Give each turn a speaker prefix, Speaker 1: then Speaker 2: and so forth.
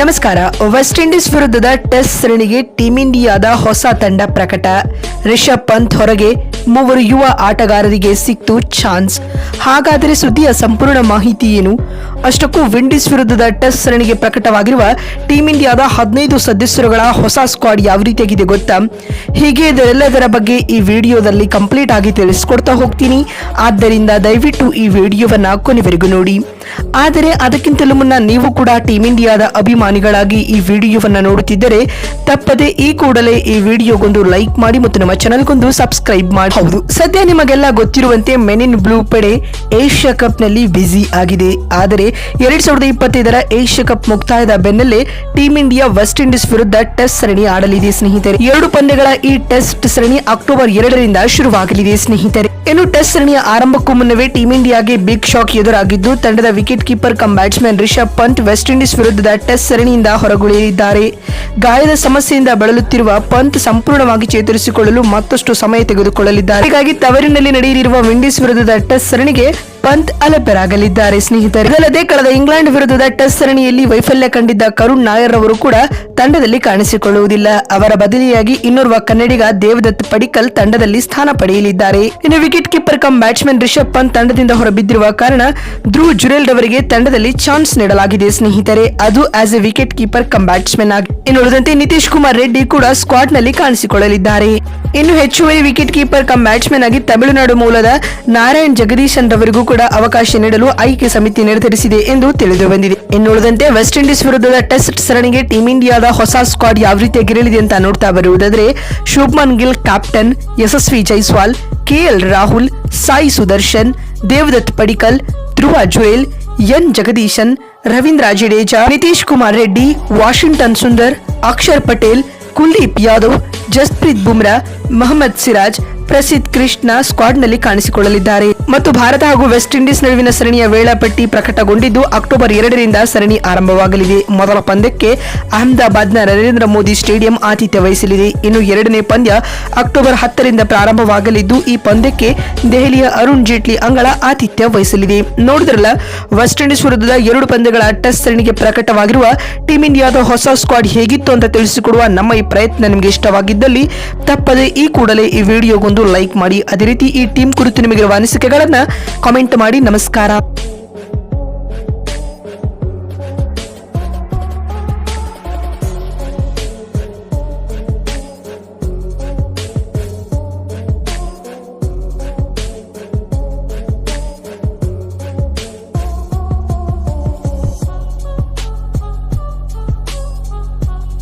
Speaker 1: ನಮಸ್ಕಾರ. West Indies ವಿರುದ್ಧದ test ಸರಣಿಗೆ ಟೀಂ ಇಂಡಿಯಾದ ಹೊಸ ತಂಡ ಪ್ರಕಟ. ರಿಷಬ್ ಪಂತ್ ಹೊರಗೆ ಮೂವರು ಯುವ ಆಟಗಾರರಿಗೆ ಸಿಕ್ತು ಚಾನ್ಸ್ ಹಾಗಾದರೆ ಸುದ್ದಿಯ ಸಂಪೂರ್ಣ ಮಾಹಿತಿ ಏನು? ಅಷ್ಟಕ್ಕೂ ವಿಂಡೀಸ್ ವಿರುದ್ಧದ ಟೆಸ್ಟ್ ಸರಣಿಗೆ ಪ್ರಕಟವಾಗಿರುವ ಟೀಂ ಇಂಡಿಯಾದ ಹದಿನೈದು ಸದಸ್ಯರುಗಳ ಹೊಸ ಸ್ಕ್ವಾಡ್ ಯಾವ ರೀತಿಯಾಗಿದೆ ಗೊತ್ತಾ? ಹೀಗೆ ಇದರೆಲ್ಲದರ ಬಗ್ಗೆ ಈ ವಿಡಿಯೋದಲ್ಲಿ ಕಂಪ್ಲೀಟ್ ಆಗಿ ತಿಳಿಸ್ಕೊಡ್ತಾ ಹೋಗ್ತೀನಿ. ಆದ್ದರಿಂದ ದಯವಿಟ್ಟು ಈ ವಿಡಿಯೋವನ್ನ ಕೊನೆವರೆಗೂ ನೋಡಿ. ಆದರೆ ಅದಕ್ಕಿಂತಲೂ ಮುನ್ನ ನೀವು ಕೂಡ ಟೀಂ ಇಂಡಿಯಾದ ಅಭಿಮಾನಿಗಳಾಗಿ ಈ ವಿಡಿಯೋವನ್ನು ನೋಡುತ್ತಿದ್ದರೆ ತಪ್ಪದೆ ಈ ಕೂಡಲೇ ಈ ವಿಡಿಯೋಗೊಂದು ಲೈಕ್ ಮಾಡಿ ಮತ್ತು ನಮ್ಮ ಚಾನಲ್ಗೊಂದು ಸಬ್ಸ್ಕ್ರೈಬ್ ಮಾಡಿ. ಹೌದು, ಸದ್ಯ ನಿಮಗೆಲ್ಲ ಗೊತ್ತಿರುವಂತೆ ಮೆನಿನ್ ಬ್ಲೂ ಪಡೆ ಏಷ್ಯಾ ಕಪ್ನಲ್ಲಿ ಬ್ಯುಸಿ ಆಗಿದೆ. ಆದರೆ ಎರಡ್ ಸಾವಿರದ ಇಪ್ಪತ್ತೈದರ ಏಷ್ಯಾ ಕಪ್ ಮುಕ್ತಾಯದ ಬೆನ್ನಲ್ಲೇ ಟೀಂ ಇಂಡಿಯಾ ವೆಸ್ಟ್ ಇಂಡೀಸ್ ವಿರುದ್ಧ ಟೆಸ್ಟ್ ಸರಣಿ ಆಡಲಿದೆ, ಸ್ನೇಹಿತರೆ. ಎರಡು ಪಂದ್ಯಗಳ ಈ ಟೆಸ್ಟ್ ಸರಣಿ ಅಕ್ಟೋಬರ್ ಎರಡರಿಂದ ಶುರುವಾಗಲಿದೆ, ಸ್ನೇಹಿತರೆ. ಇನ್ನು ಟೆಸ್ಟ್ ಸರಣಿಯ ಆರಂಭಕ್ಕೂ ಮುನ್ನವೇ ಟೀಂ ಇಂಡಿಯಾಗೆ ಬಿಗ್ ಶಾಕ್ ಎದುರಾಗಿದ್ದು, ತಂಡದ wicket keeper cum batsman Rishabh Pant West Indies ವಿರುದ್ಧದ ಟೆಸ್ಟ್ ಸರಣಿಯಿಂದ ಹೊರಗುಳಿಯಲಿದ್ದಾರೆ ಗಾಯದ ಸಮಸ್ಯೆಯಿಂದ ಬಳಲುತ್ತಿರುವ ಪಂತ್ ಸಂಪೂರ್ಣವಾಗಿ ಚೇತರಿಸಿಕೊಳ್ಳಲು ಮತ್ತಷ್ಟು ಸಮಯ ತೆಗೆದುಕೊಳ್ಳಲಿದ್ದಾರೆ. ಹೀಗಾಗಿ ತವರಿನಲ್ಲಿ ನಡೆಯಲಿರುವ ವಿಂಡೀಸ್ ವಿರುದ್ಧದ ಟೆಸ್ಟ್ ಸರಣಿಗೆ ಪಂತ್ ಅಲಭ್ಯರಾಗಲಿದ್ದಾರೆ ಸ್ನೇಹಿತರೆ, ಇದಲ್ಲದೆ ಕಳೆದ ಇಂಗ್ಲೆಂಡ್ ವಿರುದ್ಧದ ಟೆಸ್ಟ್ ಸರಣಿಯಲ್ಲಿ ವೈಫಲ್ಯ ಕಂಡಿದ್ದ ಕರುಣ್ ನಾಯರ್ ಅವರು ಕೂಡ ತಂಡದಲ್ಲಿ ಕಾಣಿಸಿಕೊಳ್ಳುವುದಿಲ್ಲ. ಅವರ ಬದಲಿಯಾಗಿ ಇನ್ನೋರ್ವ ಕನ್ನಡಿಗ ದೇವದತ್ ಪಡಿಕಲ್ ತಂಡದಲ್ಲಿ ಸ್ಥಾನ ಪಡೆಯಲಿದ್ದಾರೆ. ಇನ್ನು wicket keeper cum batsman Rishabh Pant ತಂಡದಿಂದ ಹೊರಬಿದ್ದಿರುವ ಕಾರಣ ಧ್ರುವ್ ಜುರೇಲ್ಡ್ ಅವರಿಗೆ ತಂಡದಲ್ಲಿ ಚಾನ್ಸ್ ನೀಡಲಾಗಿದೆ. ಸ್ನೇಹಿತರೆ, ಅದು as a wicket keeper cum batsman ಆಗಿ. ಇನ್ನುಳಿದಂತೆ ನಿತೀಶ್ ಕುಮಾರ್ ರೆಡ್ಡಿ ಕೂಡ ಸ್ಕ್ವಾಡ್ನಲ್ಲಿ ಕಾಣಿಸಿಕೊಳ್ಳಲಿದ್ದಾರೆ. ಇನ್ನು ಹೆಚ್ಚುವರಿ ವಿಕೆಟ್ ಕೀಪರ್ ಕಮ್ ಬ್ಯಾಟ್ಸ್ಮನ್ ಆಗಿ ತಮಿಳುನಾಡು ಮೂಲದ ನಾರಾಯಣ್ ಜಗದೀಶನ್ ರವರಿಗೂ ಕೂಡ ಅವಕಾಶ ನೀಡಲು ಆಯ್ಕೆ ಸಮಿತಿ ನಿರ್ಧರಿಸಿದೆ ಎಂದು ತಿಳಿದು ಬಂದಿದೆ. ಇನ್ನು ಉಳಿದಂತೆ ವೆಸ್ಟ್ ಇಂಡೀಸ್ ವಿರುದ್ಧದ ಟೆಸ್ಟ್ ಸರಣಿಗೆ ಟೀಂ ಇಂಡಿಯಾದ ಹೊಸ ಸ್ಕ್ವಾಡ್ ಯಾವ ರೀತಿಯಾಗಿರಲಿದೆ ಅಂತ ನೋಡ್ತಾ ಬರುವುದಾದ್ರೆ Shubman Gill captain Yashasvi Jaiswal, KL Rahul, Sai Sudharsan, Devdutt Padikkal, Dhruv Jurel, N. Jagadeesan, Ravindra Jadeja, Nitish Kumar Reddy, Washington Sundar, Axar Patel Kuldeep Yadav Jasprit Bumrah Mohammed Siraj Prasidh Krishna ಸ್ಕ್ವಾಡ್ನಲ್ಲಿ ಕಾಣಿಸಿಕೊಳ್ಳಲಿದ್ದಾರೆ. ಮತ್ತು ಭಾರತ ಹಾಗೂ West Indies ನಡುವಿನ ಸರಣಿಯ ವೇಳಾಪಟ್ಟಿ ಪ್ರಕಟಗೊಂಡಿದ್ದು, October ಎರಡರಿಂದ ಸರಣಿ ಆರಂಭವಾಗಲಿದೆ. ಮೊದಲ ಪಂದ್ಯಕ್ಕೆ ಅಹಮದಾಬಾದ್ನ ನರೇಂದ್ರ ಮೋದಿ ಸ್ಟೇಡಿಯಂ ಆತಿಥ್ಯ ವಹಿಸಲಿದೆ. ಇನ್ನು ಎರಡನೇ ಪಂದ್ಯ ಅಕ್ಟೋಬರ್ ಹತ್ತರಿಂದ ಪ್ರಾರಂಭವಾಗಲಿದ್ದು, ಈ ಪಂದ್ಯಕ್ಕೆ ದೆಹಲಿಯ ಅರುಣ್ ಜೇಟ್ಲಿ ಅಂಗಳ ಆತಿಥ್ಯ ವಹಿಸಲಿದೆ. ನೋಡಿದ್ರಲ್ಲ, ವೆಸ್ಟ್ ಇಂಡೀಸ್ ವಿರುದ್ಧದ ಎರಡು ಪಂದ್ಯಗಳ ಟೆಸ್ಟ್ ಸರಣಿಗೆ ಪ್ರಕಟವಾಗಿರುವ ಟೀಂ ಇಂಡಿಯಾದ ಹೊಸ ಸ್ಕ್ವಾಡ್ ಹೇಗಿತ್ತು ಅಂತ ತಿಳಿಸಿಕೊಡುವ ನಮ್ಮ ಈ ಪ್ರಯತ್ನ ನಿಮಗೆ ಇಷ್ಟವಾಗಿದ್ದಲ್ಲಿ, ತಪ್ಪದೆ ಈ ಕೂಡಲೇ ಈ ವಿಡಿಯೋಗೊಂದು ಲೈಕ್ ಮಾಡಿ. ಅದೇ ರೀತಿ ಈ ಟೀಮ್ ಕುರಿತು ನಿಮಗಿರುವ ಅನಿಸಿಕೆಗಳನ್ನ ಕಾಮೆಂಟ್ ಮಾಡಿ. ನಮಸ್ಕಾರ.